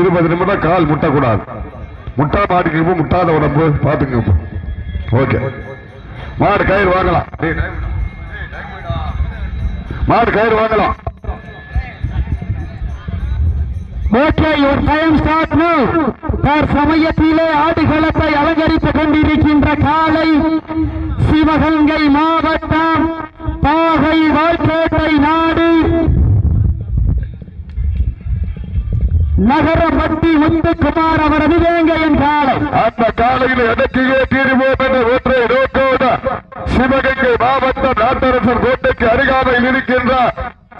இருபது நிமிடம் கால் முட்டக்கூடாது. முட்டா மாட்டுக்கு முட்டாத உடம்பு பாத்துக்க ஓகே. மாடு கயிறு வாங்கலாம். மாடு கயிறு வாங்கலாம். ஓகே சமயத்திலே ஆடுகளத்தை அலங்கரித்துக் கொண்டிருக்கின்ற காலை சிவகங்கை மாவட்டம் பாகை வாய்க்கோட்டை நாடு நகரப்பட்டி முத்துக்குமார் அவரது வேங்கையன் காலை அந்த காலையில் எதற்கே தீர்வோம் என்ற ஒற்றை நோக்கோட சிவகங்கை மாவட்டம் நாட்டரசர் கோட்டைக்கு அருகாமையில் இருக்கின்ற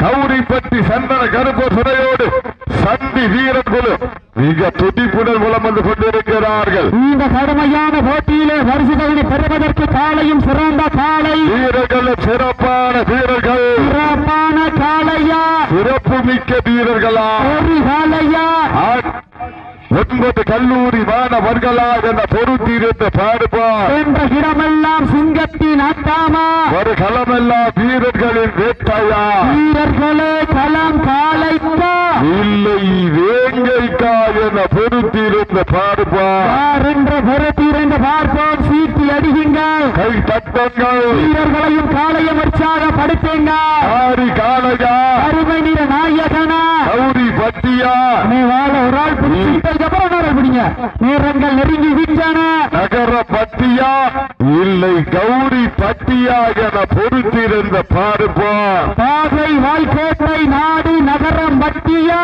கௌரிப்பட்டி சந்தன கருப்பு சுடையோடு சந்தி வீரன் குழு மிக துடிப்புடன் மூலம் வந்து கொண்டிருக்கிறார்கள். இந்த கடுமையான போட்டியிலே வரிசைகளை பெறுவதற்கு காலையும் சிறந்த காலை. வீரர்கள் சிறப்பான வீரர்கள். சிறப்பான காலையா சிறப்பு மிக்க வீரர்களா ஆ- ஒன்பது கல்லூரி மாணவர்களா என பொறுத்திருந்த பாடுபார் என்ற இடமெல்லாம் சிங்கத்தின் அட்டாமா ஒரு களமெல்லாம் வீரர்களின் வேட்டையா? வீரர்களே களம் காலைக்கா இல்லை வேங்கைக்கா என பொறுத்திருந்த பாடுபார் என்ற பொறுத்திருந்து பார்ப்போம். சீட்டி அடியுங்கள். கை தட்டங்கள். வீரர்களையும் காலையும் உற்சாகப்படுத்துங்க அண்ணே, வாழ ஒரு ஆள் பிடிச்சிட்டதுக்கு அப்புறம் ஆள் பிடிங்க. நேரங்கள் நெருங்கி விட்டன நகர பட்டியா இல்லை கௌரி பட்டியா என பொறுத்திருந்த பாடுபார் பாகை வாய்க்கோட்டை நாடு நகரம் பட்டியா?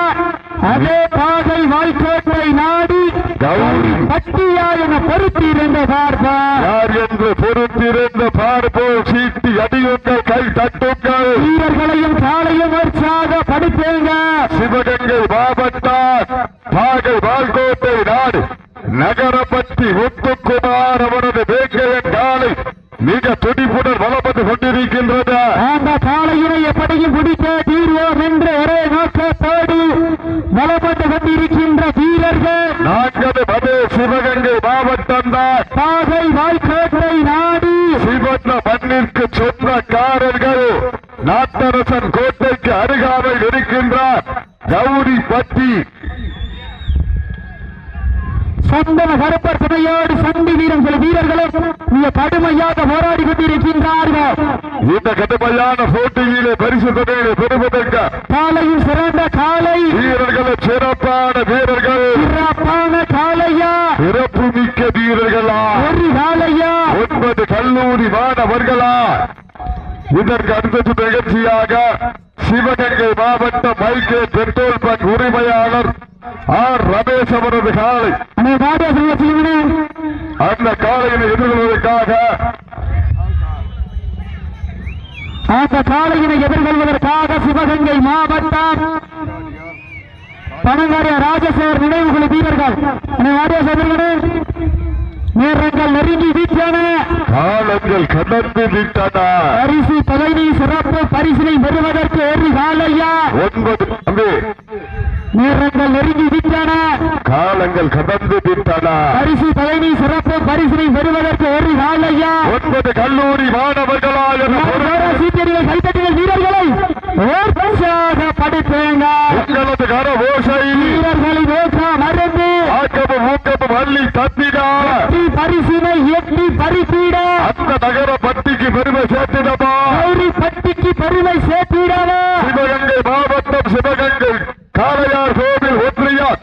அதே பாகை வாய்க்கோட்டை நாடு கௌரி. பட்டியா என பொறுத்திருந்த பார்ப்பார் யார் என்று பொறுத்திருந்த பார்ப்போம் சீட்டி அடியுங்கள் கை தட்டுங்கள் வீரர்களையும் காலையும் உற்சாகப்படுத்துங்க சிவகங்கை மாவட்டம் பாகை வால்கோட்டை நாடு நகரப்பட்டி முத்துக்குமார் அவரது வேங்கையன் காலை மிக துடிப்புடன் வளப்பட்டு கொண்டிருக்கின்றது அந்த காலையினை எப்படியும் பிடிக்க தீர்வோம் என்று ஒரே நோக்கத்தோடு பலப்பட்டு கொண்டிருக்கின்ற வீரர்கள் நான்கது மது சிவகங்கை மாவட்டம் தான் பாகை வாய்க்கோட்டை நாடு சிவந்த மண்ணிற்கு சொந்தக்காரர்கள் நாட்டரசன் கோட்டைக்கு அருகாமையில் இருக்கின்றார் கௌரி பட்டி சந்தன கருப்பர் துணையோடு சண்டி வீரன் சில வீரர்களும் மிக கடுமையாக போராடி கொண்டிருக்கின்றார்கள். இந்த கடுமையான போட்டியிலே பரிசு தொகையை பெறுவதற்கு காலையும் சிறந்த காலை. வீரர்கள் சிறப்பான வீரர்கள். சிறப்பான காலையா? சிறப்பு மிக்க வீரர்களா? ஒரு காலையா? ஒன்பது கல்லூரி மாணவர்களா? இதற்கு அடுத்த நிகழ்ச்சியாக சிவகங்கை மாவட்ட மைக்கே பெட்ரோல் பங்க் உரிமையாளர் ஆர் ரமேஷ் அவரது காலை. அந்த காலையினை எதிர்கொள்வதற்காக அந்த காலையினை எதிர்கொள்வதற்காக சிவகங்கை மாவட்டம் பனங்காரிய ராஜசேகர் வீரர்கள். அண்ணே வாடியா சொல்லுங்க நேரங்கள் நெருங்கி வீச்சன காலங்கள் கடந்து விட்டன. பரிசு பதவி சிறப்பு பரிசினை பெறுவதற்கு ஒரு காலையா? ஒன்பது நேரங்கள் நெருங்கி விட்டன காலங்கள் கடந்து விட்டன பரிசு பதவி சிறப்பு பரிசினை பெறுவதற்கு ஒரு காலையா ஒன்பது கல்லூரி மாணவர்களா என பொருள். சீட்டடிகள் கைத்தட்டிகள் வீரர்களை உற்சாகப்படுத்துங்க உங்களது கர ஓசை வீரர்களை நோக்க மருந்து ஆக்கமும் ஊக்கமும் அள்ளி எட்டி பரிசினை எட்டி பரிசீட அந்த நகர பட்டிக்கு பெருமை சேர்த்திடமா கௌரி பட்டிக்கு பெருமை சேர்த்திடவா சிவகங்கை மாவட்டம் சிவகங்கை காளையார் கோவில் ஒன்றியார்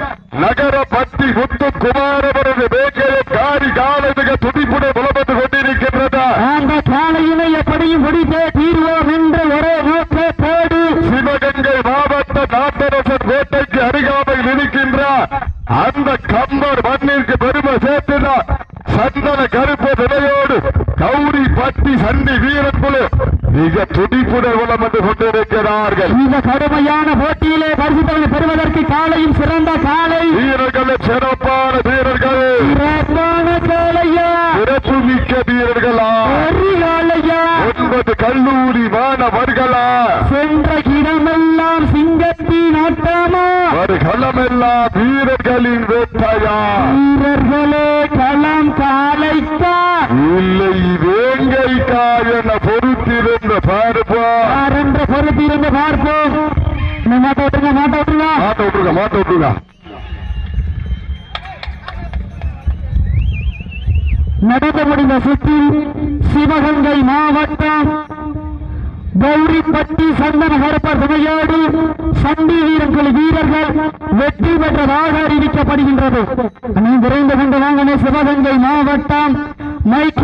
நகர பட்டி முத்துக்குமார் அவரது வேங்கையை காரி காலை மிக துடிப்புடன் புலப்பட்டு கொண்டிருக்கின்றது? அந்த காலையினை எப்படியும் முடித்தே தீர்வோம் என்று ஒரே நோக்கத்தோடு சிவகங்கை மாவட்ட நாட்டரசர் கோட்டைக்கு அருகாமையில் இருக்கின்ற? அந்த கம்பர் மண்ணிற்கு பெருமை சேர்த்தினார் சந்தன கருப்பு நிலையோடு கௌரி பட்டி சண்டி வீரன் குழு மிக துடிப்புடன் வளம் வந்து கொண்டிருக்கிறார்கள் இந்த கடுமையான போட்டியிலே பரிசுத்தவனை பெறுவதற்கு காலையும் சிறந்த காலை. வீரர்கள் சிறப்பான வீரர்கள் அவர் களமெல்லாம் வீரர்களின் வேட்டையா? வீரர்களே களம் காலைக்கா? இல்லை வேங்கைக்கா என பொறுத்திருந்து பார்ப்போம். என்ற பொறுத்திருந்து பார்ப்போம்? மாட்ட விட்டுருங்க மாட்ட விட்டுருங்க. மாட்ட விட்டுருங்க மாட்ட விட்டுருங்க. நடத்த முடிந்த சுற்றில் சிவகங்கை மாவட்டம் கௌரிப்பட்டி சந்தன ஹரப்பர் சமையோடு சந்தி வீரர்கள் வெற்றி பெற்றதாக அறிவிக்கப்படுகின்றது விரைந்து கொண்டு வாங்கின சிவகங்கை மாவட்டம்.